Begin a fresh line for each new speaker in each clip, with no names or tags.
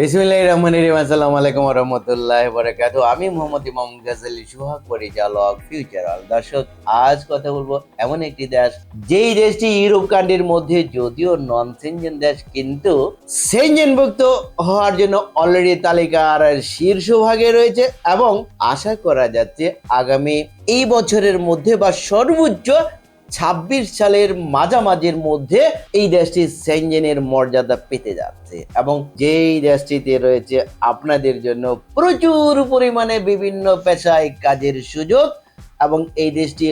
বিসমিল্লাহির রহমানির রহিম। আসসালামু আলাইকুম রাহমাতুল্লাহি ওয়া বারাকাতুহু। আমি মোহাম্মদ ইমাম গাজালি সুহাগ পরিচালক ফিউচারাল দর্শক, আজ কথা বলব এমন একটি দেশ, যেই দেশটি ইউরোপ কান্ট্রির মধ্যে যদিও নন সেনজেন দেশ, কিন্তু সেনজেনভুক্ত হওয়ার জন্য অলরেডি তালিকার শীর্ষভাগে রয়েছে এবং আশা করা যাচ্ছে আগামী এই বছরের মধ্যে বা সর্বোচ্চ ছাব্বিশ সালের মাঝামাঝির মধ্যে এই দেশটি সেনজেনের মর্যাদা পেতে যাচ্ছে এবং যেই দেশটিতে রয়েছে আপনাদের জন্য প্রচুর পরিমাণে বিভিন্ন পেশায় কাজের সুযোগ এবং এই দেশটি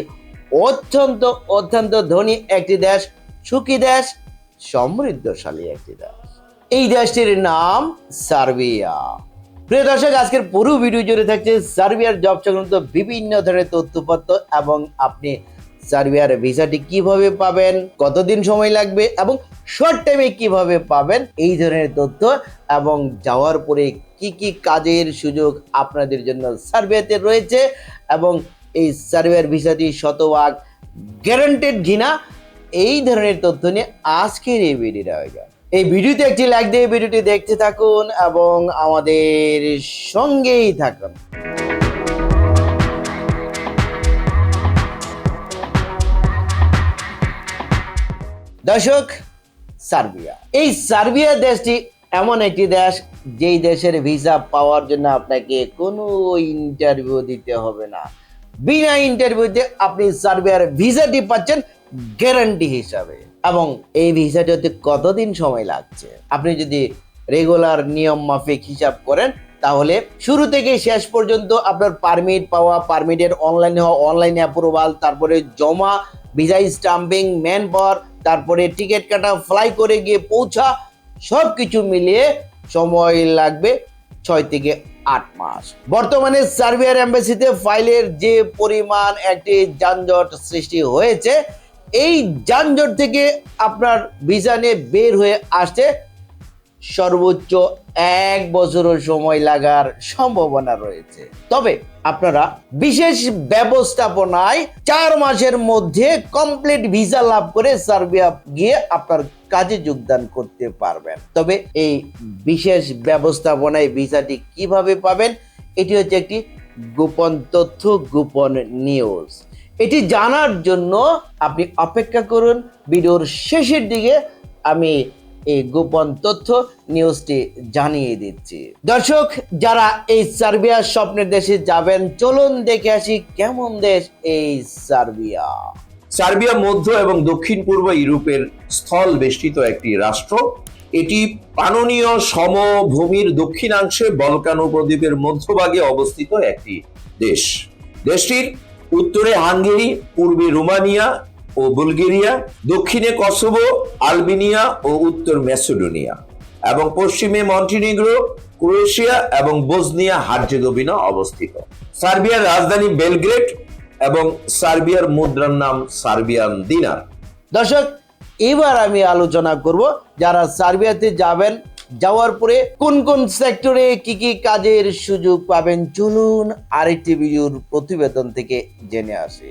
অত্যন্ত অত্যন্ত ধনী একটি দেশ, সুখী দেশ, সমৃদ্ধশালী একটি দেশ। এই দেশটির নাম সার্বিয়া। প্রিয় দর্শক, আজকের পুরো ভিডিও জুড়ে থাকছে সার্বিয়ার জব সংক্রান্ত বিভিন্ন ধরনের তথ্যপত্র এবং আপনি সার্বিয়ার ভিসাটি কীভাবে পাবেন, কতদিন সময় লাগবে এবং শর্ট টাইমে কীভাবে পাবেন, এই ধরনের তথ্য এবং যাওয়ার পরে কি কি কাজের সুযোগ আপনাদের জন্য সার্বিয়াতে রয়েছে এবং এই সার্বিয়ার ভিসাটি শতভাগ গ্যারান্টেড ঘিনা এই ধরনের তথ্য নিয়ে আজকের এই ভিডিওটা হয়ে যায় এই ভিডিওতে একটি লাইক দিয়ে ভিডিওটি দেখতে থাকুন এবং আমাদের সঙ্গেই থাকুন। দর্শক, সার্বিয়া। এই সার্বিয়া দেশটি এমন একটি দেশ যেই দেশের ভিসা পাওয়ার জন্য আপনাকে কোনো ইন্টারভিউ দিতে হবে না। বিনা ইন্টারভিউতে আপনি সার্বিয়ার ভিসাটি পাচ্ছেন গ্যারান্টি হিসাবে। এবং এই ভিসাটি হতে কতদিন সময় লাগছে? আপনি যদি রেগুলার নিয়ম মাফিক হিসাব করেন, তাহলে শুরু থেকে শেষ পর্যন্ত আপনার পারমিট পাওয়া পারমিটের অনলাইনে হওয়া অনলাইনে অ্যাপ্রুভাল তারপরে জমা ভিসা স্টাম্পিং ম্যান পাওয়ার তারপরে টিকিট কাটা ফ্লাই করে গিয়ে পৌঁছা সব কিছু মিলিয়ে সময় লাগবে ছয় থেকে আট মাস। বর্তমানে সার্বিয়ার এম্বাসিতে ফাইলের যে পরিমাণ একটি যানজট সৃষ্টি হয়েছে, এই যানজট থেকে আপনার ভিসা নিয়ে বের হয়ে আসতে সর্বোচ্চ এক বছরও সময় লাগার সম্ভাবনা রয়েছে। তবে আপনারা বিশেষ ব্যবস্থাপনায় চার মাসের মধ্যে কমপ্লিট ভিসা লাভ করে সার্বিয়া গিয়ে আপনার কাজে যোগদান করতে পারবেন। তবে এই বিশেষ ব্যবস্থাপনায় ভিসাটি কীভাবে পাবেন, এটি হচ্ছে একটি গোপন তথ্য, গোপন নিউজ। এটি জানার জন্য আপনি অপেক্ষা করুন। ভিডিওর শেষের দিকে আমি এই গোপন তথ্য নিউজটি জানিয়ে দিচ্ছি। দর্শক, যারা এই সার্বিয়া স্বপ্নের দেশে যাবেন, চলুন দেখে আসি কেমন দেশ এই সার্বিয়া।
সার্বিয়া মধ্য এবং দক্ষিণ পূর্ব ইউরোপের স্থল বেষ্টিত একটি রাষ্ট্র। এটি পাননীয় সমভূমির দক্ষিণাংশে বলকান উপদ্বীপের মধ্যভাগে অবস্থিত একটি দেশ। দেশটির উত্তরে হাঙ্গেরি, পূর্বে রোমানিয়া ও বুলগেরিয়া, দক্ষিণে কসোভো, আলবেনিয়া ও উত্তর ম্যাসেডোনিয়া এবং পশ্চিমে মন্টিনিগ্রো, ক্রোয়েশিয়া এবং বোসনিয়া হার্জেগোভিনা অবস্থিত। সার্বিয়ার রাজধানী বেলগ্রেড এবং সার্বিয়ার মুদ্রার নাম সার্বিয়ান দিনার।
দর্শক, এবার আমি আলোচনা করব যারা সার্বিয়াতে যাবেন, যাওয়ার পরে কোন কোন সেক্টরে কি কি কাজের সুযোগ পাবেন চলুন আরেকটি ভিডিওর প্রতিবেদন থেকে জেনে আসি।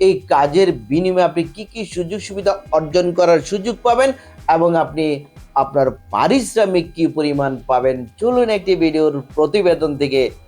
এই কাজের বিনিময়ে আপনি কি কি সুযোগ সুবিধা অর্জন করার সুযোগ পাবেন এবং আপনি আপনার পারিশ্রমিক কি পরিমাণ পাবেন? চলুন একটি ভিডিওর প্রতিবেদন থেকে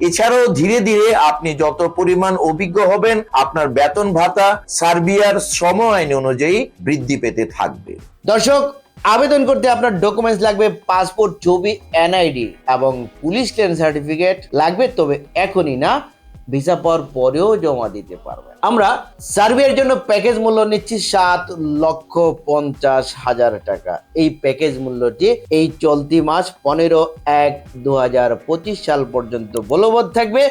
এছাড়াও ধীরে ধীরে আপনি যত পরিমাণ অভিজ্ঞ হবেন, আপনার বেতন ভাতা সার্বিয়ার শ্রম আইন অনুযায়ী বৃদ্ধি পেতে থাকবে।
দর্শক, আবেদন করতে আপনার ডকুমেন্টস লাগবে পাসপোর্ট ছবি এনআইডি এবং পুলিশ ক্লিয়ারেন্স সার্টিফিকেট লাগবে, তবে এখনই না ভিসা পাওয়ার পরেও জমা দিতে পারবেন আমরা সার্বিয়ার জন্য প্যাকেজ মূল্য নিচ্ছি সাত লক্ষ পঞ্চাশ হাজার টাকা। এই প্যাকেজ মূল্যটি এই চলতি মাস পনেরো এক দু সাল পর্যন্ত বলবৎ থাকবে।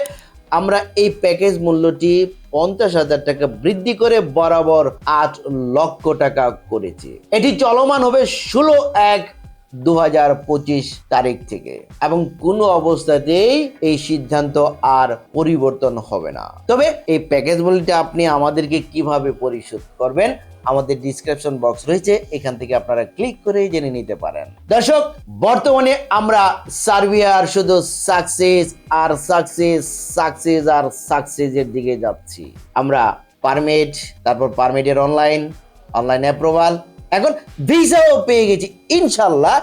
আমরা এই প্যাকেজ মূল্যটি পঞ্চাশ হাজার টাকা বৃদ্ধি করে বরাবর আট লক্ষ টাকা করেছি। এটি চলমান হবে ষোলো এক দু হাজার পঁচিশ তারিখ থেকে। এবং কোনো অবস্থাতেই এই সিদ্ধান্ত আর পরিবর্তন হবে না। তবে এই প্যাকেজ আপনি আমাদেরকে কীভাবে পরিশোধ করবেন, আমাদের ডিসক্রিপশন বক্স রয়েছে, এখান থেকে আপনারা ক্লিক করে জেনে নিতে পারেন। দর্শক, বর্তমানে আমরা সার্বিয়ার শুধু সাকসেস আর সাকসেস সাকসেস আর সাকসেসের দিকে যাচ্ছি। আমরা পারমিট তারপর পারমিটের অনলাইন অনলাইন অ্যাপ্রুভাল এখন ভিসাও পেয়ে গেছি। ইনশাল্লাহ,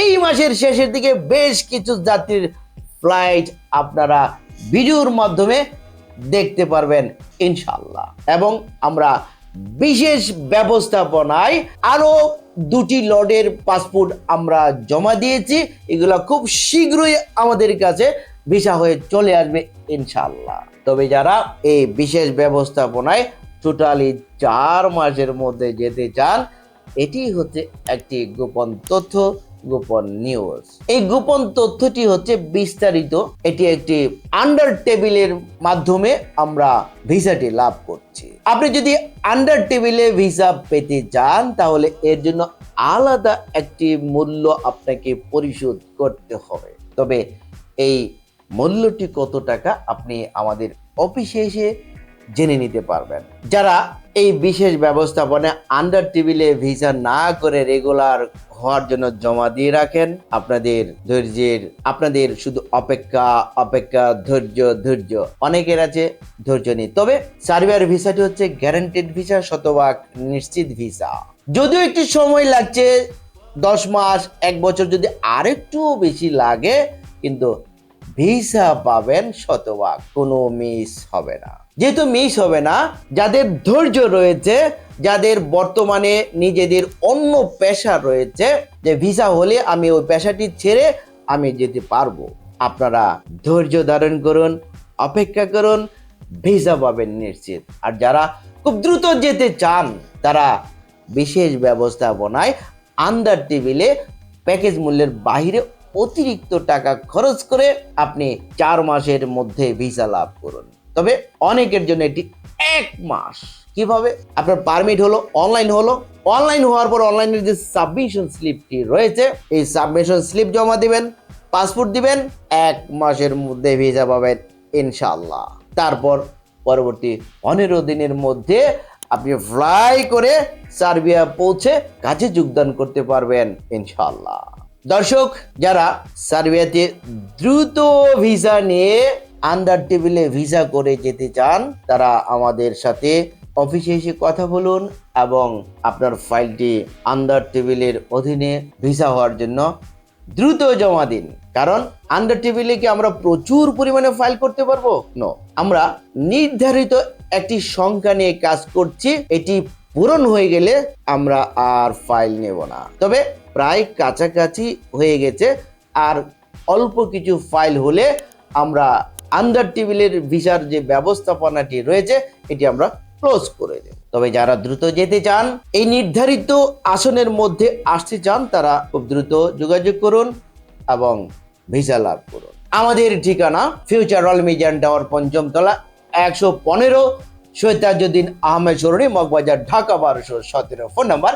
এই মাসের শেষের দিকে বেশ কিছু যাত্রীর ফ্লাইট আপনারা ভিডিওর মাধ্যমে দেখতে পারবেন ইনশাল্লাহ। এবং আমরা বিশেষ ব্যবস্থাপনায় আরও দুটি লডের পাসপোর্ট আমরা জমা দিয়েছি। এগুলো খুব শীঘ্রই আমাদের কাছে ভিসা হয়ে চলে আসবে ইনশাল্লাহ। তবে যারা এই বিশেষ ব্যবস্থাপনায় টোটালি চার মাসের মধ্যে যেতে চান এটি হচ্ছে একটি গোপন তথ্য, গোপন নিউজ এই গোপন তথ্যটি হচ্ছে বিস্তারিত। এটি একটি আন্ডার টেবিলের মাধ্যমে আমরা ভিসাটি লাভ করছি। আপনি যদি আন্ডার টেবিলে ভিসা পেতে চান, তাহলে এর জন্য আলাদা একটি মূল্য আপনাকে পরিশোধ করতে হবে। তবে এই মূল্যটি কত টাকা, আপনি আমাদের অফিসে এসে জেনে নিতে পারবেন। যারা এই বিশেষ ব্যবস্থাপনা আন্ডার টেবিলে ভিসা না করে রেগুলার হওয়ার জন্য জমা দিয়ে রাখেন। আপনাদের ধৈর্যের, আপনাদের শুধু অপেক্ষা অপেক্ষা, ধৈর্য ধৈর্য। অনেকের আছে ধৈর্য নেই। তবে সার্বিয়ার ভিসাটি হচ্ছে গ্যারান্টেড ভিসা শতভাগ নিশ্চিত ভিসা যদিও একটু সময় লাগছে, দশ মাস, এক বছর যদি আরেকটু বেশি লাগে, কিন্তু ভিসা পাবেন শতভাগ, কোনো মিস হবে না। যেহেতু মিস হবে না, যাদের ধৈর্য রয়েছে, যাদের বর্তমানে নিজেদের অন্য পেশা রয়েছে, যে ভিসা হলে আমি ওই পেশাটি ছেড়ে আমি যেতে পারব। আপনারা ধৈর্য ধারণ করুন, অপেক্ষা করুন ভিসা পাবেন নিশ্চিত। আর যারা খুব দ্রুত যেতে চান, তারা বিশেষ ব্যবস্থাপনায় আন্ডার টেবিলে প্যাকেজ মূল্যের বাইরে অতিরিক্ত টাকা খরচ করে আপনি চার মাসের মধ্যে ভিসা লাভ করুন। তবে অনেকের জন্য এটি এক মাস। কীভাবে? আপনার পারমিট হলো অনলাইন হলো। অনলাইন হওয়ার পর অনলাইনের যে সাবমিশন স্লিপটি রয়েছে, এই সাবমিশন স্লিপ জমা দিবেন পাসপোর্ট দিবেন, এক মাসের মধ্যে ভিসা পাবেন ইনশাল্লাহ তারপর পরবর্তী পনেরো দিনের মধ্যে আপনি ফ্লাই করে সার্বিয়া পৌঁছে কাজে যোগদান করতে পারবেন ইনশাল্লাহ দর্শক, যারা সার্বিয়াতে দ্রুত ভিসা নিয়ে আন্ডার টেবিলে ভিসা করে যেতে চান, তারা আমাদের সাথে অফিসে এসে কথা বলুন এবং আপনার ফাইলটি আন্ডার টেবিলের অধীনে ভিসা হওয়ার জন্য দ্রুত জমা দিন। কারণ আন্ডার টেবিলে কি আমরা প্রচুর পরিমাণে ফাইল করতে পারব? নো আমরা নির্ধারিত একটি সংখ্যা নিয়ে কাজ করছি, এটি পূরণ হয়ে গেলে আমরা আর ফাইল নেব না। তবে প্রায় কাছাকাছি হয়ে গেছে, আর অল্প কিছু ফাইল হলে আমরা আন্ডার টেবিলের ভিসার যে ব্যবস্থাপনাটি রয়েছে, এটি আমরা ক্লোজ করে দেব। তবে যারা দ্রুত যেতে চান, এই নির্ধারিত আসনের মধ্যে আসতে চান, তারা খুব দ্রুত যোগাযোগ করুন এবং ভিসা লাভ করুন। আমাদের ঠিকানা ফিউচার অলমিজান টাওয়ার পঞ্চম তলা, একশো পনেরো সৈতাজুদ্দিন আহমেদ সরণি, মগবাজার, ঢাকা বারোশো সতেরো। Phone number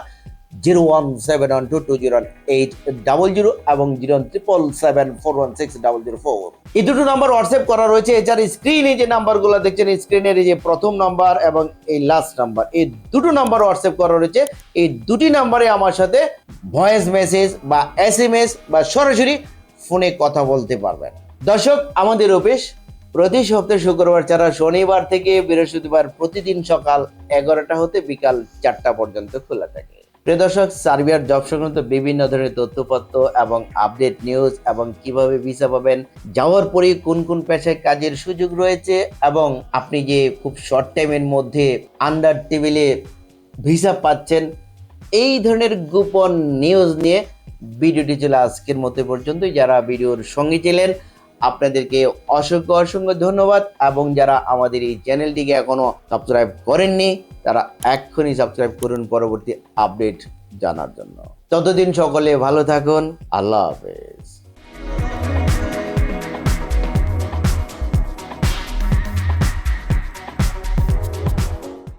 zero one seven one two two zero eight double zero এবং zero triple seven four one six double zero four. এই দুটো নাম্বার হোয়াটসঅ্যাপ করা রয়েছে। এছাড়া স্ক্রিনে যে নাম্বারগুলো দেখছেন স্ক্রিনের এই যে প্রথম নাম্বার এবং এই লাস্ট নাম্বার এই দুটো নাম্বার হোয়াটসঅ্যাপ করা রয়েছে। এই দুটি নাম্বারে আমার সাথে ভয়েস মেসেজ বা এস এম এস বা সরাসরি ফোনে কথা বলতে পারবেন। দর্শক, আমাদের অফিস প্রতি সপ্তাহে শুক্রবার ছাড়া শনিবার থেকে বৃহস্পতিবার প্রতিদিন সকাল এগারোটা হতে বিকাল চারটা পর্যন্ত খোলা থাকে। প্রিয় দর্শক, সার্বিয়ার জব সংক্রান্ত বিভিন্ন ধরনের তথ্যপত্র এবং আপডেট নিউজ এবং কীভাবে ভিসা পাবেন, যাওয়ার পরে কোন কোন পেশায় কাজের সুযোগ রয়েছে এবং আপনি যে খুব শর্ট টাইমের মধ্যে আন্ডার টেবিলে ভিসা পাচ্ছেন, এই ধরনের গোপন নিউজ নিয়ে ভিডিওটি ছিল আজকের মতো পর্যন্তই। যারা ভিডিওর সঙ্গে ছিলেন আপনাদেরকে অসংখ্য অসংখ্য ধন্যবাদ এবং যারা আমাদের এই চ্যানেলটিকে এখনও সাবস্ক্রাইব করেননি, তারা এক্ষুনি সাবস্ক্রাইব করুন পরবর্তী আপডেট জানার জন্য। ততদিন সকলে ভালো থাকুন, আল্লাহ হাফেজ।